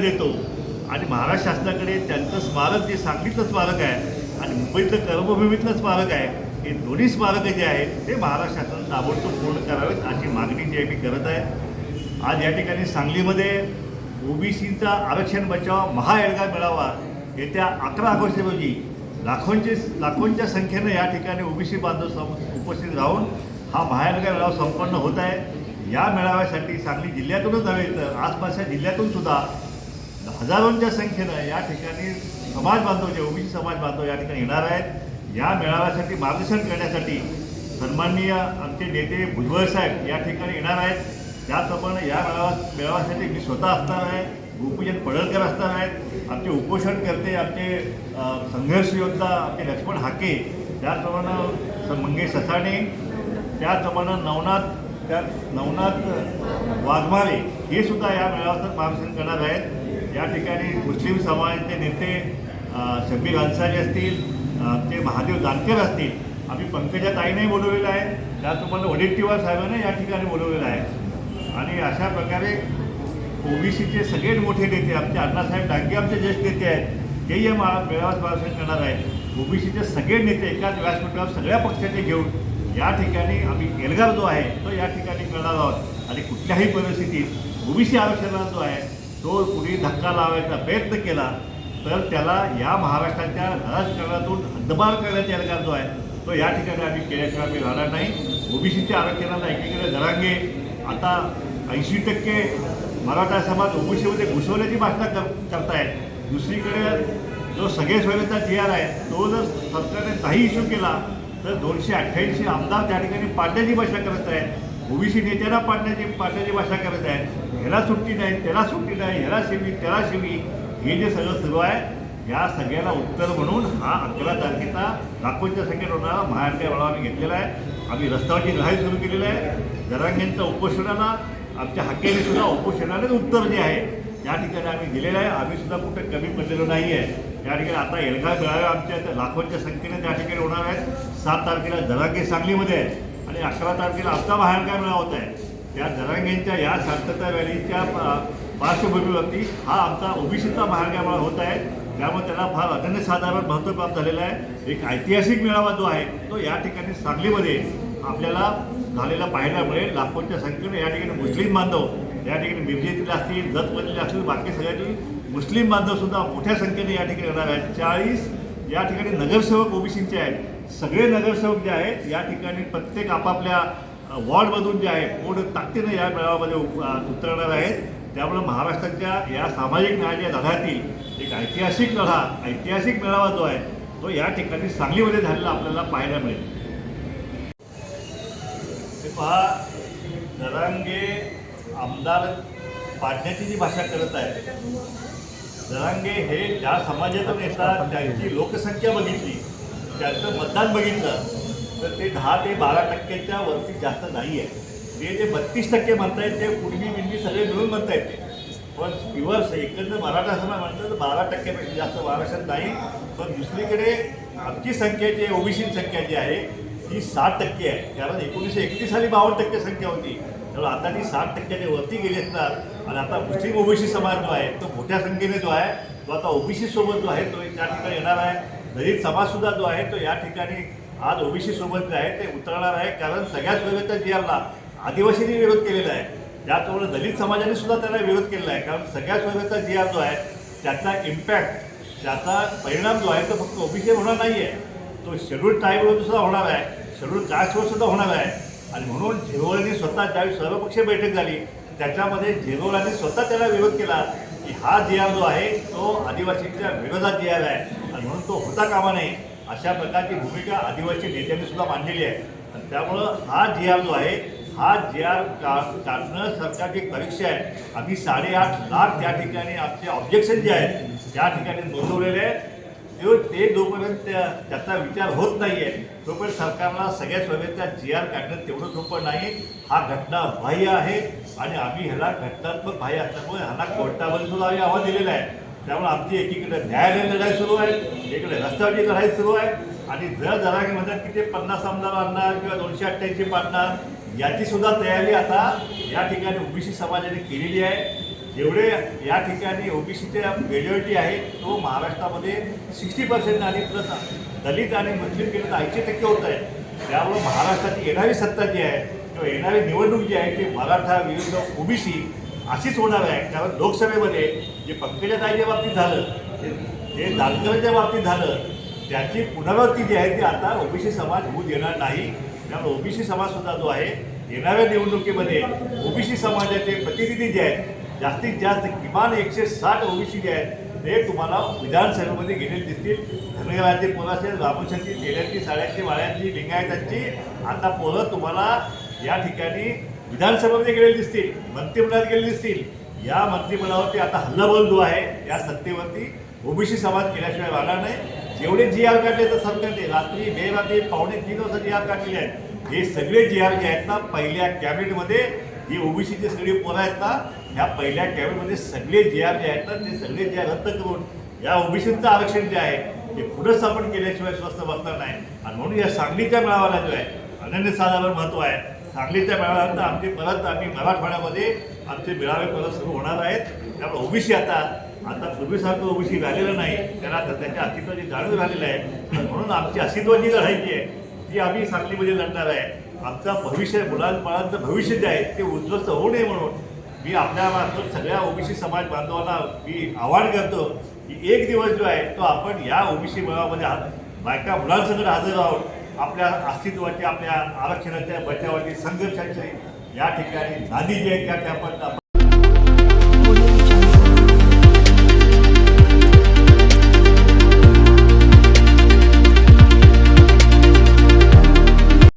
देतो. आणि महाराष्ट्र शासनाकडे त्यांचं स्मारक जे सांगलीतलं स्मारक आहे आणि मुंबईतलं कर्मभूमीतलं स्मारक आहे हे दोन्ही स्मारकं जे आहेत ते महाराष्ट्र शासनानं ताबडतोब पूर्ण करावेत अशी मागणी जी आहे मी करत आहे. आज या ठिकाणी सांगलीमध्ये ओबीसीचा आरक्षण बचाव महाएडगा मिळावा येत्या अकरा ऑगस्ट रोजी लाखोंचे लाखोंच्या संख्येनं या ठिकाणी ओबीसी बांधव सम उपस्थित राहून हा महाएडगा मेळावा संपन्न होत आहे. या मेळाव्यासाठी सांगली जिल्ह्यातूनच नव्हे तर आसपासच्या जिल्ह्यातून सुद्धा हजारोंच्या संख्येनं या ठिकाणी समाज बांधव जे ओबीसी समाज बांधव या ठिकाणी येणार आहेत या मेळाव्यासाठी मार्गदर्शन करण्यासाठी सन्माननीय आमचे नेते भुजबळ साहेब या ठिकाणी येणार आहेत. त्याचप्रमाणे या मेळावा मेळाव्यासाठी मी स्वतः असणार आहे गोपीचंद पडळकर असणार आहेत आमचे उपोषणकर्ते आमचे संघर्ष योद्धा आमचे लक्ष्मण हाके त्याचप्रमाणे मंगेश ससाणे त्याचप्रमाणे नवनाथ त्या नवनाथ वाघमारे हे सुद्धा या मेळाव्याचं मार्गदर्शन करणार आहेत. या ठिकाणी मुस्लिम समाजाचे नेते शब्बीर अन्सारी असतील ते महादेव जानकर असतील आम्ही पंकजा ताईने बोलवलेलं आहे. त्या तुम्हाला वडेट्टीवार साहेबांना या ठिकाणी बोलवलेलं आहे. आणि अशा प्रकारे ओबीसीचे सगळे मोठे नेते आमचे अण्णासाहेब डांगे आमचे ज्येष्ठ नेते आहेत तेही या मा मेळाव्यात भाषण करणार आहेत. ओबीसीचे सगळे नेते एकाच व्यासपीठावर सगळ्या पक्षाचे घेऊन या ठिकाणी आम्ही एल्गार जो आहे तो या ठिकाणी करणार आहोत. आणि कुठल्याही परिस्थितीत ओबीसी आरक्षणाला जो आहे तो कुणी धक्का लावायचा प्रयत्न केला तर त्याला या महाराष्ट्राच्या राजकारणातून हद्दबार करण्याचा अधिकार जो आहे तो या ठिकाणी आम्ही केल्याशिवाय आम्ही राहणार नाही. ओबीसीच्या आरक्षणाला एकीकडे जरांगे. आता ऐंशी टक्के मराठा समाज ओबीसीमध्ये घुसवण्याची भाषणा कर करतायत. दुसरीकडे जो सगळे सोयीचा जी आर आहे तो जर सरकारने नाही इश्यू केला तर दोनशे अठ्ठ्याऐंशी आमदार त्या ठिकाणी पाडण्याची भाषा करत आहेत. ओबीसी नेत्याला पाडण्याची पाडण्याची भाषा करत आहेत. ह्याला सुट्टी नाही त्याला सुट्टी नाही ह्याला शिवी त्याला शिवी. हे जे सगळं सुरू आहे या सगळ्याला उत्तर म्हणून हा अकरा तारखेचा लाखोंच्या संख्येत होणारा महाराष्ट्र मेळावा आम्ही घेतलेला आहे. आम्ही रस्त्यावरची लढाई सुरू केलेली आहे. जरांगेंच्या उपोषणाला आमच्या हक्केने सुद्धा उपोषणालाच उत्तर जे आहे या ठिकाणी आम्ही दिलेलं आहे. आम्ही सुद्धा कुठे कमी पडलेलो नाही आहे त्या ठिकाणी आता एलगा मेळावे आमच्या लाखोंच्या संख्येने त्या ठिकाणी होणार आहेत. सात तारखेला जरांगे सांगलीमध्ये आहे आणि अकरा तारखेला आता बाहेरगाव मेळावा होत आहे. त्या जरांगेंच्या या शांतता रॅलीच्या पार्श्वभूमीवरती हा आमचा ओबीसीचा बाहेरगाव होत आहे. त्यामुळे त्याला फार अनन्यसाधारण महत्त्व प्राप्त झालेलं आहे. एक ऐतिहासिक मेळावा जो आहे तो या ठिकाणी सांगलीमध्ये आपल्याला झालेला पाहायला मिळेल. लाखोंच्या संख्येने या ठिकाणी मुस्लिम बांधव या ठिकाणी मिरजेतील असतील जतमधील असतील बाकी सगळ्यातील मुस्लिम बांधवसुद्धा मोठ्या संख्येने या ठिकाणी येणार आहेत. चाळीस या ठिकाणी नगरसेवक ओबीसींचे आहेत. सगळे नगरसेवक जे आहेत या ठिकाणी प्रत्येक आपापल्या वॉर्डमधून जे आहे पूर्ण ताकदीनं या मेळाव्यामध्ये उतरणार आहेत. त्यामुळे महाराष्ट्राच्या या सामाजिक न्यायाच्या लढ्यातील एक ऐतिहासिक लढा ऐतिहासिक मेळावा जो आहे तो या ठिकाणी सांगलीमध्ये झालेला आपल्याला पाहायला मिळेल. ते पहा जरांगे आमदार पाडण्याची जी भाषा करत आहे जरांगे हे ज्या समाजातून येतात त्यांची लोकसंख्या बघितली. त्यांचं मतदान बघितलं तर ते दहा ते बारा टक्क्याच्या वरती जास्त नाही आहे ते जे बत्तीस टक्के म्हणतायत ते कुणबी बिंबी सगळे मिळून म्हणतायत ते. पण प्युअर एकंदर मराठा समाज म्हणतात तर बारा टक्क्यापेक्षा जास्त महाराष्ट्रात नाही. पण दुसरीकडे आमची संख्या जी ओबीसी संख्या जी आहे ती साठ टक्के आहे. कारण एकोणीसशे एकतीस साली बावन्न टक्के संख्या होती. तर आता ती साठ टक्क्याच्या वरती गेली असतात आणि आता मुस्लिम ओबीसी समाज जो आहे तो मोठ्या संख्येने जो आहे तो आता ओबीसी सोबत जो आहे तो त्या ठिकाणी येणार आहे. दलित समाजसुद्धा जो आहे तो या ठिकाणी आज ओबीसी सोबत जे आहे ते उतरणार आहे. कारण सगळ्याच वेगळ्या जियाला आदिवासींनी विरोध केलेला आहे. त्याचबरोबर दलित समाजाने सुद्धा त्याला विरोध केलेला आहे. कारण सगळ्याच वेगळ्चा जिया जो आहे त्याचा इम्पॅक्ट त्याचा परिणाम जो आहे तो फक्त ओबीसी होणार नाही आहे तो शेड्यूल ट्राईबवर सुद्धा होणार आहे. शेड्यूल कास्टवर सुद्धा होणार आहे. आणि म्हणून झेरोळांनी स्वतः ज्यावेळी सर्वपक्षीय बैठक झाली त्याच्यामध्ये झेरोळांनी स्वतः त्याला विरोध केला की हा जी जो आहे तो आदिवासींच्या विरोधात जी आहे. आणि म्हणून तो होता कामा नये अशा प्रकारची भूमिका आदिवासी नेत्यांनी सुद्धा मांडलेली आहे. आणि त्यामुळं हा जी आर जो आहे हा जी आर का काढणं सरकारची परीक्षा आहे. आम्ही साडेआठ लाख त्या ठिकाणी आमचे ऑब्जेक्शन जे आहेत त्या ठिकाणी नोंदवलेले आहेत. ते ते जोपर्यंत त्या त्याचा विचार होत नाही आहे तोपर्यंत सरकारला सगळ्या सोयीचा जी आर काढणं तेवढं सोपं नाही. हा घटना बाह्य आहे आणि आम्ही ह्याला घटनात्मक बाह्य असल्यामुळे ह्याला कोर्टामध्ये सुद्धा आम्ही आव्हान दिलेलं आहे. त्यामुळे आमची एकीकडे न्यायालयीन लढाई सुरू आहे एकीकडे रस्त्यावरची लढाई सुरू आहे. आणि जर जरा म्हणतात की ते पन्नास आमदार आणणार किंवा दोनशे अठ्ठ्याऐंशी पाडणार याची सुद्धा तयारी आता या ठिकाणी ओबीसी समाजाने केलेली आहे. जेवढे या ठिकाणी ओबीसीच्या मेजॉरिटी आहे तो महाराष्ट्रामध्ये सिक्स्टी पर्सेंट आणि प्लस दलित आणि मुस्लिम केलं तर ऐंशी टक्के होत आहे. त्यामुळं महाराष्ट्राची येणारी सत्ता जी आहे किंवा येणारी निवडणूक जी आहे ती मराठा विरुद्ध ओबीसी अशीच होणार आहे. कारण लोकसभेमध्ये जे पंकजाताईच्या बाबतीत झालं ते जे जानकरांच्या बाबतीत झालं त्याची पुनरावृत्ती जी आहे ती आता ओबीसी समाज होऊ देणार नाही. त्यामुळे ओबीसी समाजसुद्धा जो आहे येणाऱ्या निवडणुकीमध्ये ओबीसी समाजाचे प्रतिनिधी जे आहेत जास्तीत जास्त किमान एकशे साठ ओबीसी जे आहेत ते तुम्हाला विधानसभेमध्ये गेलेले दिसतील. धनगराचे पोलं असेल रामोशांची तेल्यांची साड्यांची वाड्यांची लिंगायतांची आता पोरं तुम्हाला या ठिकाणी विधानसभेमध्ये गेलेले दिसतील मंत्रिमंडळात गेलेले दिसतील. या मंत्रिमंडळावरती आता हल्लाबोल जो आहे या सत्तेवरती ओबीसी समाज केल्याशिवाय राहणार नाही. जेवढे जी आर काढले तर सरकारने रात्री बेरात्री पावणे तीन वाजता जी आर काढलेले आहेत. हे सगळे जी आर जे आहेत ना पहिल्या कॅबिनेटमध्ये ही ओबीसीचे सगळी पोरं आहेत ना ह्या पहिल्या कॅबिनेटमध्ये सगळे जे आर जे आहेत ना ते सगळे जे आर रद्द करून या ओबीसीचं आरक्षण जे आहे ते पुढं स्थापन केल्याशिवाय स्वस्त बसणार नाही. आणि म्हणून या सांगलीच्या मेळाव्याला जो आहे अनन्यसाधारण महत्त्व आहे. सांगलीच्या मेळाव्यानंतर आमचे परत आम्ही मराठवाड्यामध्ये आमचे मेळावे परत सुरू होणार आहेत. त्यामुळे ओबीसी आता आता पूर्वीसारखं ओबीसी झालेलं नाही. त्याला आता त्याच्या अस्तित्वाची जाणीव झालेलं आहे म्हणून आमची अस्तित्व जी लढायची आहे ती आम्ही सांगलीमध्ये लढणार आहे. आमचं भविष्य मुलांबाळांचं भविष्य जे आहे ते उद्ध्वस्त होऊ नये म्हणून मी आपल्या मार्फत सगळ्या ओबीसी समाज बांधवांना मी आवाहन करतो की एक दिवस जो आहे तो आपण या ओबीसी मेळाव्यामध्ये हा- बायका मुलांसकट हजर आहोत आपल्या अस्तित्वाचे आपल्या आरक्षणाच्या बचावाची संघर्षाची या ठिकाणी नादी जी आहे त्या त्या पण आपण